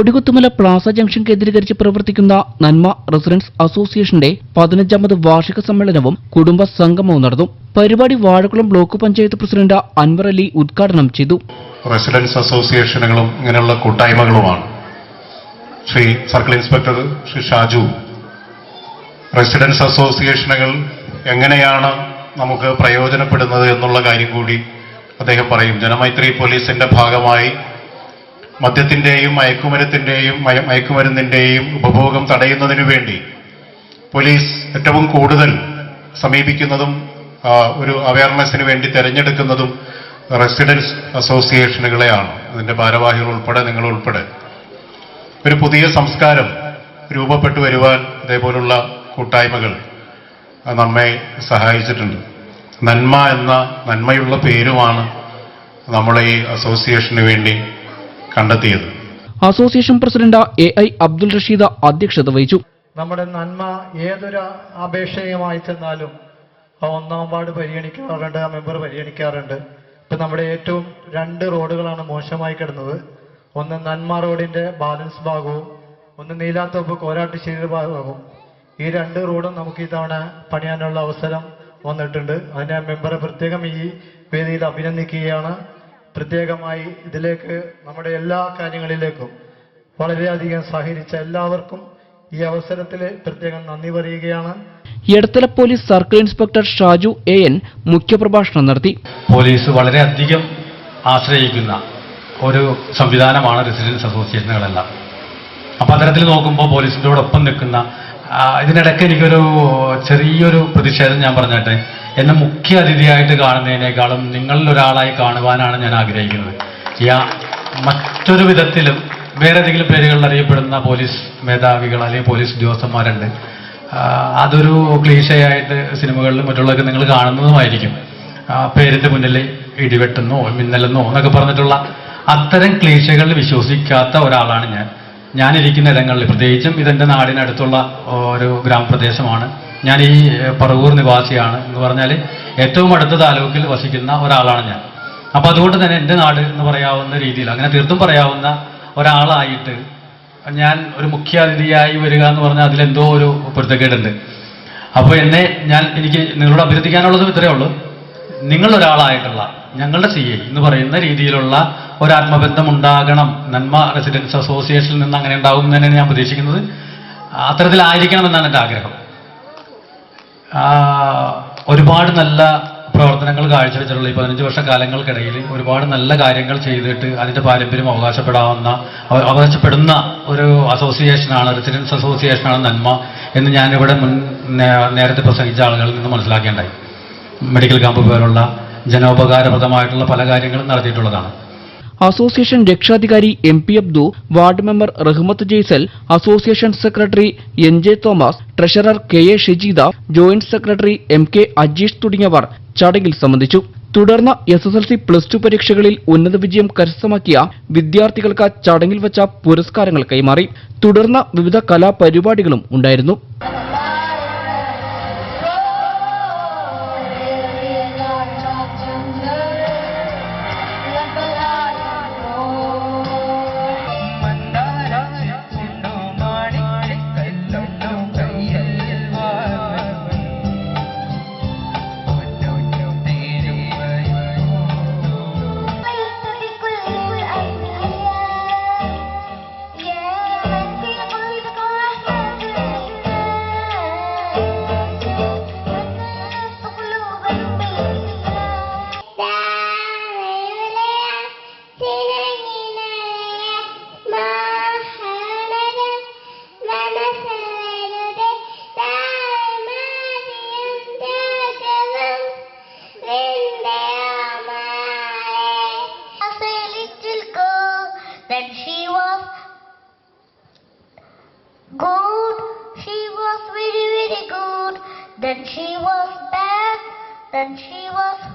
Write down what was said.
കൊടികുത്തുമല Plaza junction കേന്ദ്രീകരിച്ച് പ്രവർത്തിക്കുന്ന നന്മ റെസിഡൻസ് അസോസിയേഷന്റെ പതിനഞ്ചാമത് വാർഷിക സമ്മേളനവും കുടുംബ സംഗമവും നടന്നു. പരിപാടി വാഴക്കുളം ബ്ലോക്ക് പഞ്ചായത്ത് പ്രസിഡന്റ് അൻവർ അലി ഉദ്ഘാടനം ചെയ്തു. റെസിഡൻസ് അസോസിയേഷനുകളും ഇങ്ങനെയുള്ള കൂട്ടായ്മകളുമാണ്. Shri circle inspector Shri Shaju residents അസോസിയേഷനുകൾ എങ്ങനെയാണ് നമുക്ക് പ്രയോജനപ്പെടുന്നത് എന്നുള്ള കാര്യം കൂടി അദ്ദേഹം പറയും. ജനമൈത്രി പോലീസിന്റെ ഭാഗമായി മദ്യത്തിന്റെയും മയക്കുമരത്തിന്റെയും മയക്കുമരുന്നിന്റെയും ഉപഭോഗം തടയുന്നതിനു വേണ്ടി പോലീസ് ഏറ്റവും കൂടുതൽ സമീപിക്കുന്നതും ഒരു അവയർനെസ്സിന് വേണ്ടി തിരഞ്ഞെടുക്കുന്നതും റെസിഡൻസ് അസോസിയേഷനുകളെയാണ്. അതിന്റെ ഭാരവാഹികൾ ഉൾപ്പെടെ നിങ്ങൾ ഉൾപ്പെടെ. ഒരു പുതിയ സംസ്കാരം രൂപപ്പെട്ടു വരുവാൻ ഇതേപോലുള്ള കൂട്ടായ്മകൾ നമ്മെ സഹായിച്ചിട്ടുണ്ട്. നന്മ എന്ന നന്മയുള്ള പേരുമാണ് നമ്മളെ ഈ അസോസിയേഷന് വേണ്ടി കണ്ടെത്തിയത്. Association president A I Abdul Rasheed അധ്യക്ഷത വഹിച്ചു. നമ്മുടെ നന്മ ഏതൊരു അപേക്ഷയുമായി ചെന്നാലും ഒന്നാം വാർഡ് പരിഗണിക്കാറുണ്ട് ആ മെമ്പർ പരിഗണിക്കാറുണ്ട്. ഇപ്പൊ നമ്മുടെ ഏറ്റവും രണ്ട് റോഡുകളാണ് മോശമായി കിടന്നത്. ഒന്ന് നന്മ റോഡിന്റെ ബാലൻസ് ഭാഗവും ഒന്ന് നീലാത്തോപ്പ് കോരാട്ടുശ്ശേരി ഭാഗവും. ഈ രണ്ട് റോഡും നമുക്ക് ഇത്തവണ പണിയാനുള്ള അവസരം വന്നിട്ടുണ്ട്. അതിനെ മെമ്പറെ പ്രത്യേകം ഈ വേദിയിൽ അഭിനന്ദിക്കുകയാണ്. പ്രത്യേകമായി ഇതിലേക്ക് നമ്മുടെ എല്ലാ കാര്യങ്ങളിലേക്കും വളരെയധികം സഹകരിച്ച എല്ലാവർക്കും ഈ അവസരത്തിൽ പ്രത്യേകം നന്ദി പറയുകയാണ്. Edathala police circle inspector Shaju A N മുഖ്യപ്രഭാഷണം നടത്തി. പോലീസ് വളരെയധികം ആശ്രയിക്കുന്ന ഒരു സംവിധാനമാണ് റെസിഡൻസ് അസോസിയേഷനുകളെല്ലാം. അപ്പൊ അത്തരത്തിൽ നോക്കുമ്പോൾ പോലീസിന്റെയോടൊപ്പം നിൽക്കുന്ന ആ, ഇതിനിടയ്ക്ക് എനിക്കൊരു ചെറിയൊരു പ്രതിഷേധം ഞാൻ പറഞ്ഞിട്ടെ. എന്നെ മുഖ്യ അതിഥിയായിട്ട് കാണുന്നതിനേക്കാളും നിങ്ങളിൽ ഒരാളായി കാണുവാനാണ് ഞാൻ ആഗ്രഹിക്കുന്നത്. യാ മറ്റൊരു വിധത്തിലും വേറെ ഏതെങ്കിലും പേരുകളിൽ അറിയപ്പെടുന്ന പോലീസ് മേധാവികൾ അല്ലെങ്കിൽ പോലീസ് ഉദ്യോഗസ്ഥന്മാരുണ്ട്. അതൊരു ക്ലീശയായിട്ട് സിനിമകളിലും മറ്റുള്ളവർക്ക് നിങ്ങൾ കാണുന്നതുമായിരിക്കും. പേരിന്റെ മുന്നിൽ ഇടിവെട്ടുന്നോ മിന്നലെന്നോ എന്നൊക്കെ പറഞ്ഞിട്ടുള്ള അത്തരം ക്ലീശകളിൽ വിശ്വസിക്കാത്ത ഒരാളാണ് ഞാൻ. ഞാനിരിക്കുന്ന ഇടങ്ങളിൽ പ്രത്യേകിച്ചും ഇതെന്റെ നാടിനടുത്തുള്ള ഒരു ഗ്രാമപ്രദേശമാണ്. ഞാൻ ഈ പറവൂർ നിവാസിയാണ് എന്ന് പറഞ്ഞാൽ ഏറ്റവും അടുത്ത താലൂക്കിൽ വസിക്കുന്ന ഒരാളാണ് ഞാൻ. അപ്പോൾ അതുകൊണ്ട് തന്നെ എന്റെ നാട് എന്ന് പറയാവുന്ന രീതിയിൽ അങ്ങനെ തീർത്തും പറയാവുന്ന ഒരാളായിട്ട് ഞാൻ ഒരു മുഖ്യ അതിഥിയായി വരിക എന്ന് പറഞ്ഞാൽ അതിലെന്തോ ഒരു പൊരുത്തക്കേടുണ്ട്. അപ്പോൾ എന്നെ ഞാൻ എനിക്ക് നിങ്ങളോട് അഭ്യർത്ഥിക്കാനുള്ളത് ഇത്രയേ ഉള്ളൂ. നിങ്ങളൊരാളായിട്ടുള്ള ഞങ്ങളുടെ സി എ എന്ന് പറയുന്ന രീതിയിലുള്ള ഒരു ആത്മബന്ധം ഉണ്ടാകണം നന്മ റെസിഡൻസ് അസോസിയേഷനിൽ നിന്ന് അങ്ങനെ ഉണ്ടാകും എന്ന് തന്നെയാണ് ഞാൻ പ്രതീക്ഷിക്കുന്നത്. അത്തരത്തിലായിരിക്കണം എന്നാണ് എന്റെ ആഗ്രഹം. ഒരുപാട് നല്ല പ്രവർത്തനങ്ങൾ കാഴ്ചവെച്ചിട്ടുള്ള ഈ പതിനഞ്ച് വർഷ കാലങ്ങൾക്കിടയിൽ ഒരുപാട് നല്ല കാര്യങ്ങൾ ചെയ്തിട്ട് അതിന്റെ പാരമ്പര്യം അവകാശപ്പെടാവുന്ന അവകാശപ്പെടുന്ന ഒരു അസോസിയേഷനാണ് റെസിഡൻസ് അസോസിയേഷനാണ് നന്മ എന്ന് ഞാനിവിടെ മുൻ നേരത്തെ പ്രസംഗിച്ച ആളുകളിൽ നിന്ന് മനസ്സിലാക്കേണ്ടായി. മെഡിക്കൽ ക്യാമ്പ് പോലുള്ള ജനോപകാരപ്രദമായിട്ടുള്ള പല കാര്യങ്ങളും നടത്തിയിട്ടുള്ളതാണ്. അസോസിയേഷൻ രക്ഷാധികാരി M P Abdu ward member Rahmath Jaisal association secretary N J Thomas treasurer K A Shejeeda joint secretary M K Ajeesh തുടങ്ങിയവർ ചടങ്ങിൽ സംബന്ധിച്ചു. തുടർന്ന് S S L C plus two പരീക്ഷകളിൽ ഉന്നത വിജയം കരസ്ഥമാക്കിയ വിദ്യാർത്ഥികൾക്ക് ചടങ്ങിൽ വച്ച പുരസ്കാരങ്ങൾ കൈമാറി. തുടർന്ന് വിവിധ കലാപരിപാടികളും ഉണ്ടായിരുന്നു. Really, really good. Then she was bad. Then she was...